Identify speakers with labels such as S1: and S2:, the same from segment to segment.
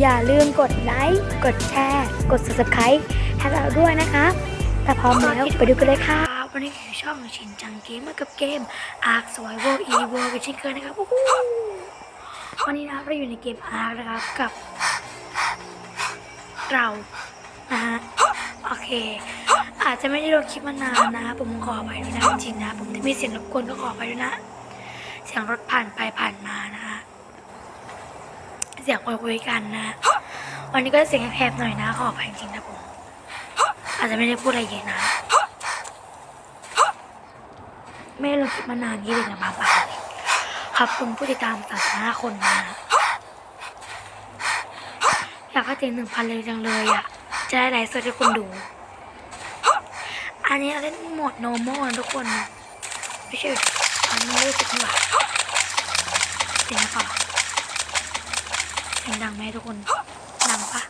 S1: อย่าลืมกดไลค์ กดแชร์ กด subscribe ให้เราด้วยนะคะถ้าพร้อมแล้วไปดูกันเลยค่ะ วันนี้คือช่องชินจังเกมมากับเกม Ark Survival e v o กันเช่นเคยนะครับโอ้โหวันนี้นะครับเราอยู่ในเกม Ark นะครับกับ เรานะฮะโอเค อาจจะไม่ได้ลงคลิปมานานนะ ผมขอไปด้วยนะจริงๆนะ ผมถ้ามีเสียงรบกวนก็ขอไปด้วยนะ เสียงรถผ่านไปผ่านมานะฮะ เสียงคุยกันนะ วันนี้ก็เสียงแหบๆหน่อยนะ ขอไปจริงนะผม อาจจะไม่ได้พูดอะไรเยอะนะ ไม่ได้ลงคลิปมานานยี่เลยนะบางปาขอบคุณผู้ติดตามสามสิบห้าคนนะ อยากให้ถึงหนึ่งพันเลยจังเลยอะ จะได้ไลฟ์สดให้คุณดู อันนี้เราเล่นโหมด normal นะทุกคน ไม่ใช่อันนี้ไม่รู้สึกหรอเสียงเปล่า สียงดังไหมทุกคน ดังปะ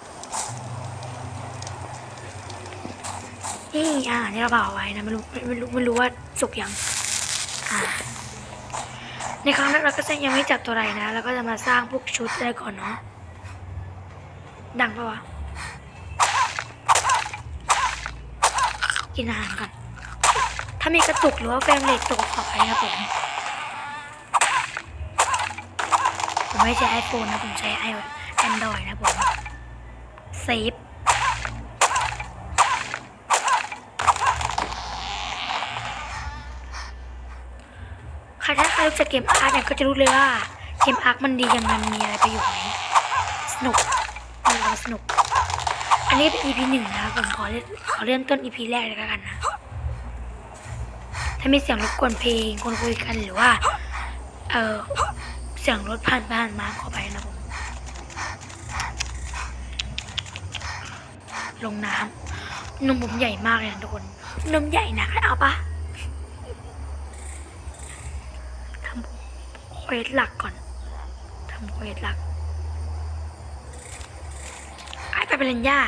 S1: นี่อ่านี่เราเบาไว้นะไม่รู้ไม่รู้ไม่รู้ว่าสุกยัง อ่า ในครั้งแรกเราก็ยังไม่จับตัวอะไรนะแล้วก็จะมาสร้างพวกชุดได้ก่อนเนาะ ดังปะวะ กินอาหารก่อน ถ้ามีกระตุกหรือว่าเฟรมเรทตกขอไปครับผม ผมไม่ใช้ไอโฟนนะ ผมใช้ไอแอนดรอยนะผมเซฟใครถ้าใครรู้จักเกมอาร์เนี่ยก็จะรู้เลยว่าเกมอาร์ตมันดียังไงมันมีอะไรประโยชน์ไหมสนุกมีความสนุก อันนี้เป็น EP หนึ่งนะผมขอเริ่มขอเริ่มต้น EP แรกเลยกันนะถ้ามีเสียงรบกวนเพลงคนคุยกันหรือว่า เออ สียงรถผ่านไปผ่านมาขอไปนะผม ลงน้ำนมผมใหญ่มากเลยนะทุกคน นมใหญ่นะเอาปะทำเควสหลักก่อนทำเควสหลักไอไปเป็นลนย่า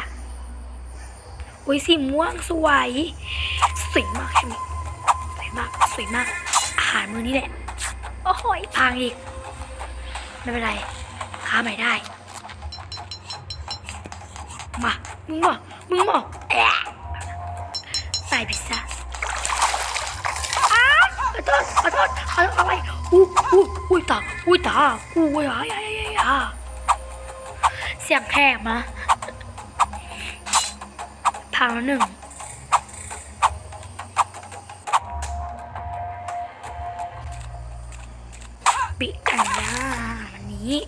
S1: อุ้ยสีม่วงสวยสวยมากใช่ไหมสวยมากสวยมากอาหารมื้อนี้แหละ โอ้โหยพังอีก ไม่เป็นไรค้าใหม่ได้ มา มึงมา มึงมาแอะใส่พิซซ่าอ้าขอโทษขอโทษขอโทษอะไรอู้อู้อุ้ยตาอุ้ยตาอุ้ยอ้ายอ้ยอ้ายอ้ายเสียงแคบมะพังแล้วหนึ่งปิดอัน นี้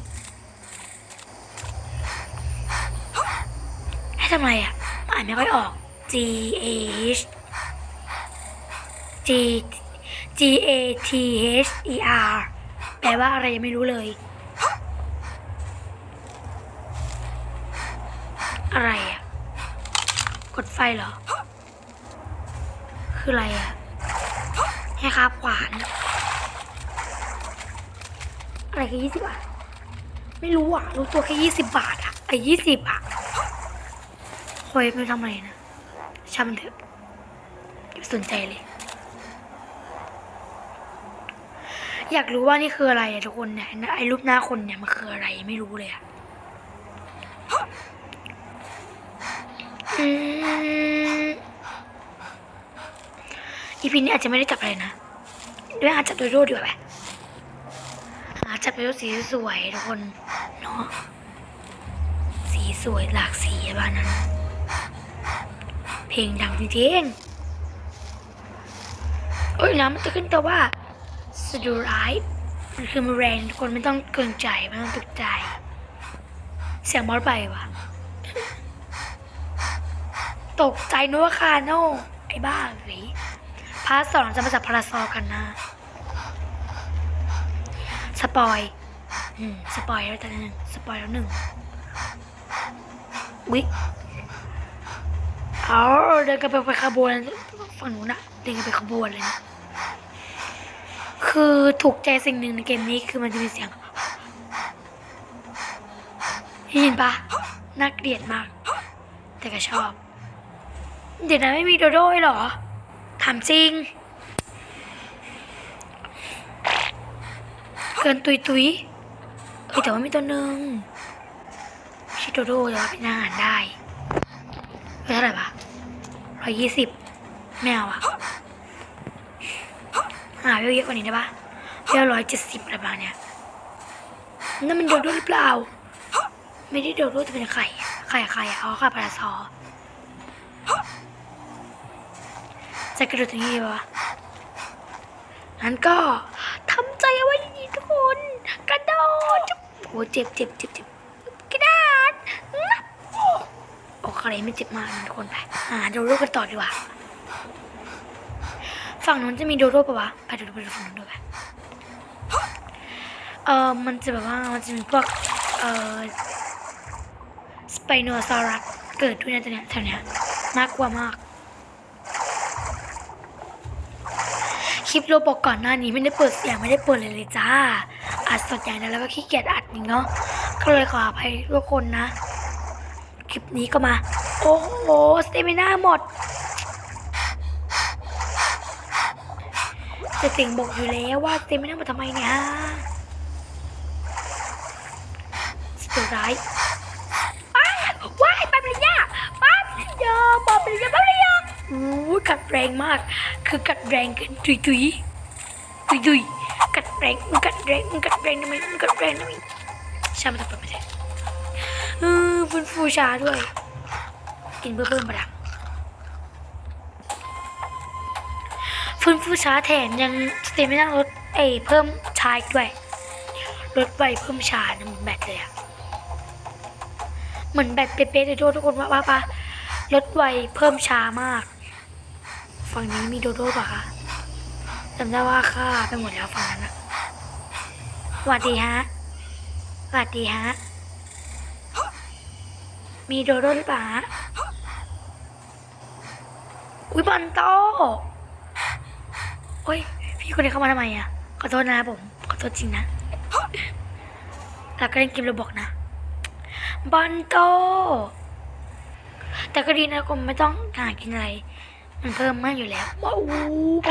S1: ให้ทำไรอะอ่านไม่ค่อยออก G H G G A T H E R แปลว่าอะไรยังไม่รู้เลย อะไรอะ กดไฟเหรอ คืออะไรอะให้คาบขวาน อะไรคือยี่สิบบาท ไม่รู้อะ รู้ตัวแค่ยี่สิบบาทอะไอ้ยี่สิบอะคอยไม่ทำอะไรนะช่างมันเถอะอย่าสนใจเลย อยากรู้ว่านี่คืออะไรอะทุกคนเนี่ยไอ้รูปหน้าคนเนี่ยมันคืออะไรไม่รู้เลยอะอืมอีพีนี้อาจจะไม่ได้จับอะไรนะเรื่อาจจับโดยโรดีกว่าไหมอาจับโดยโรสีสวยทุกคน สีสวยหลากสีบ้านนั้น เพลงดังจริงๆเอ้ยน้ำมันจะขึ้นแต่ว่าสดูร้ายมันคือมันแรงทุกคนไม่ต้องเกรงใจไม่ต้องตกใจ เสียงมอสไปวะตกใจนึกว่าคาโน่ไอ้บ้าหรือพาร์ทสองจะมาจากพาราซอกันนะ สปอย สปอยแล้วแต่หนึ่งสปอยแล้วหนึ่งวิเอาเดินกันไปไปขบวนฝั่งนู้นอะเดินกันไปขบวนเลยนะคือถูกใจสิ่งหนึ่งในเกมนี้คือมันจะมีเสียงได้ยินปะน่าเกลียดมาก แต่ก็ชอบ เดี๋ยวนะไม่มีโดโด้หรอถามจริง เกินตุยตุย เอ้ยแต่ว่ามีตัวหนึ่งช่โดโดแต่ว่าเป็นอาหารได้เท่าไหร่ปะร้อยยี่สิบไม่เอะหาเวลเยอะกว่านี้ได้ปะเวลร้อยเจ็ดสิบอะไรประมาณเนี้ยนั่นมันโดโดหรือเปล่า ไม่ได้โดโดแต่เป็นไข่ ไข่ไข่อะเอไข่ปลาซอจะกระโดดตรงนี้ดีปะวะงั้นก็ทำใจเอาไว้ดีๆทุกคน กระโดด โอ้เจ็บเจ็บเจ็บเจ็บกระดาษงับโอ้ใครไม่เจ็บมากทุกคนไปหาโดโดกันต่อดีกว่า ฝั่งนู้นจะมีโดโดปะวะไปดูไปดูฝั่งนู้นดูไปเออมันจะแบบว่ามันจะมีพวกเออสไปโนซอรัสเกิดด้วยนะตัวเนี้ยแถวเนี้ยน่ากลัวมากคลิปโรบอกก่อนหน้านี้ไม่ได้เปิดเสียงไม่ได้เปิดเลยเลยจ้า อัดสดอย่นั้นแล้วก็ขี้เกียจอัดนี่เนาะก็เลยขออภัยทุกคนนะ คลิปนี้ก็มา โอ้โหสเตมิน่าหมดจะเสียงบอกอยู่แล้วว่าสเตมิน่าหมดทำไมเนี่ยฮะสตูร้ายว้ายปาปริยาปาปริยาปาปริยาปาปริยาโอ้ยกัดแรงมาก คือกัดแรงเกันตุยตุยตุยตุย แรงมันกัดแรงมันกัดแรงทำไมมันกัดแรงทำไมชามาตัดไปไม่ใช่เออฟื้นฟูชาด้วย กินเพิ่มเพิ่มประดังฟื้นฟูช้าแถมยังสเตมิน่าลดเอยเพิ่มชาอีกด้วยลดไวเพิ่มชานะเหมือนแบตเลยอะเหมือนแบตเป๊ะๆเลยโดทุกคนว่าว่าปะลดไวเพิ่มชามาก ฝั่งนี้มีโดโด้ปะคะจำได้ว่าค่าไปหมดแล้วฝั่งนั้นอะ สวัสดีฮะสวัสดีฮะ มีโดโด้หรือเปล่าฮะอุ้ยบอลโตโอ้ย พี่คนนี้เข้ามาทำไมอะ ขอโทษนะผม ขอโทษจริงนะแล้วก็เล่นเกมเราบอกนะ บอลโต แต่ก็ดีนะผมไม่ต้องหากินอะไร มันเพิ่มมากอยู่แล้วว้าวโอ้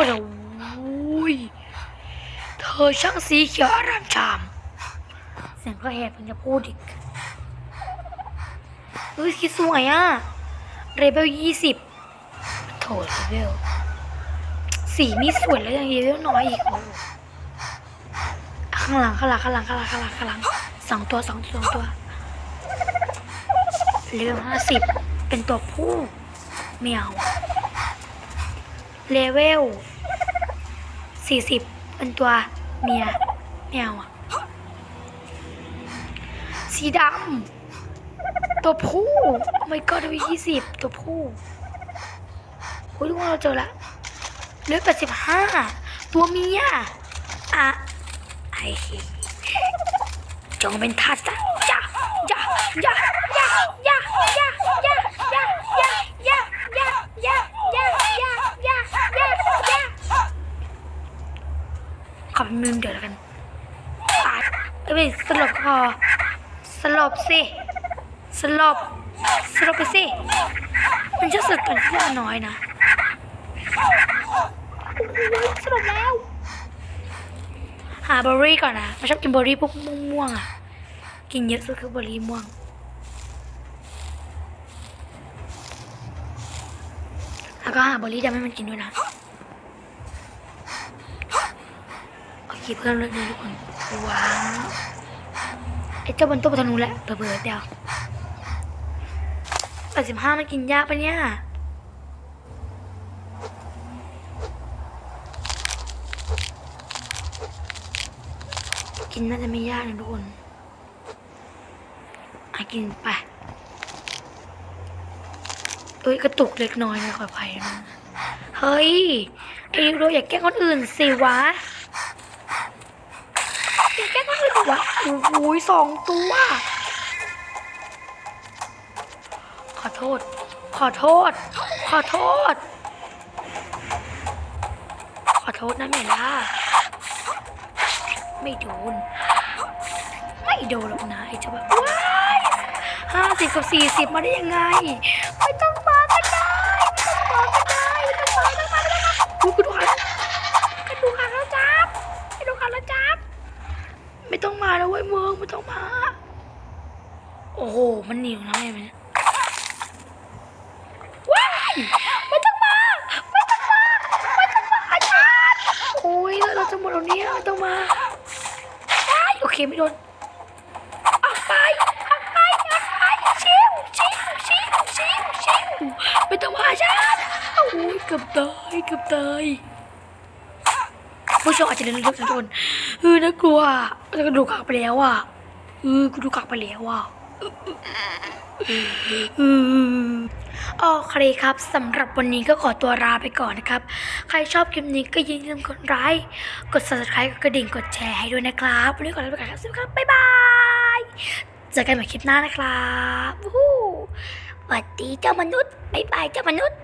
S1: โหเธอช่างสีเขียวอารามชาม เสียงก็แหบเพิ่งจะพูดอีกเฮ้ยคิดสวยอะ เรเบลยี่สิบโถเรเบลสีนี่สวยแล้วยังเรเบลน้อยอีกโอ้ข้างหลังข้างหลังข้างหลังข้างหลังข้างหลังข้างหลังสองตัวสองตัวสองตัวเรเวลห้าสิบเป็นตัวผู้เมียวเลเวลสี่สิบเป็นตัว เมียแมวอะสีดำตัวผู้ไม่ก็ทวียี่สิบตัวผู้โอ้ยทุกคนเราเจอละเลือดแปดสิบห้าตัวเมียอะไอจงเป็นทาสจ้าจ้าจ้าจ้าจ้าจ้า ขอเป็นมือเดี๋ยวแล้วกันตายเอ้ยสลบพอสลบสิสลบสลบไปสิมันจะสึกกันที่มันน้อยนะสลบแล้ว หาเบอร์รี่ก่อนนะไม่ชอบกินเบอร์รี่พวกม่วงๆอะกินเยอะสุดคือเบอร์รี่ม่วงแล้วก็หาเบอร์รี่ดำให้มันกินด้วยนะ โอเคเพื่อนเลิกเลยทุกคนว้าวไอ้เจ้าบนโต๊ะบนธนูแหละเบื่อเดียวแปดสิบห้ามันกินยากปะเนี่ยกินน่าจะไม่ยากนะทุกคนอากินไปเอ้ยกระตุกเล็กน้อยนะขออภัยนะ เฮ้ย ไอ้ยูโรอย่าแกล้งคนอื่นสิวะ อย่าแกล้งคนอื่นดิ วะโอ้โหสองตัว ขอโทษ ขอโทษ ขอโทษ ขอโทษนะเมล่าไม่โดน ไม่โดนหรอกนะไอ้เจ้าแบบว้ายห้าสิบกับสี่สิบมาได้ยังไง ไม่ต้อง โอ้โห มันหนียวนะแม่มันว้ายไม่ต้องมาไม่ต้องมาไม่ต้องมาอาจารย์โอ้ยเราจะหมดแล้วเนี่ยไม่ต้องมาได้โอเคไม่โดนออกไปออกไปออกไปชิวชิวชิวชิวชิวไม่ต้องมาอาจารย์โอ้ยเกือบตายเกือบตายผู้ชมอาจจะเล่นเรื่องทุกคนเออน่ากลัวแล้วก็ดูขากไปแล้วอะเออกูดูขากไปแล้วอะ โอเคครับสำหรับวันนี้ก็ขอตัวลาไปก่อนนะครับ ใครชอบคลิปนี้ก็อย่าลืมกดไลค์กด subscribe กดกระดิ่งกดแชร์ให้ด้วยนะครับวันนี้ขอลาไปก่อนครับสวัสดีครับบ๊ายบายเจอกันใหม่คลิปหน้านะครับวู้สวัสดีเจ้ามนุษย์บ๊ายบายเจ้ามนุษย์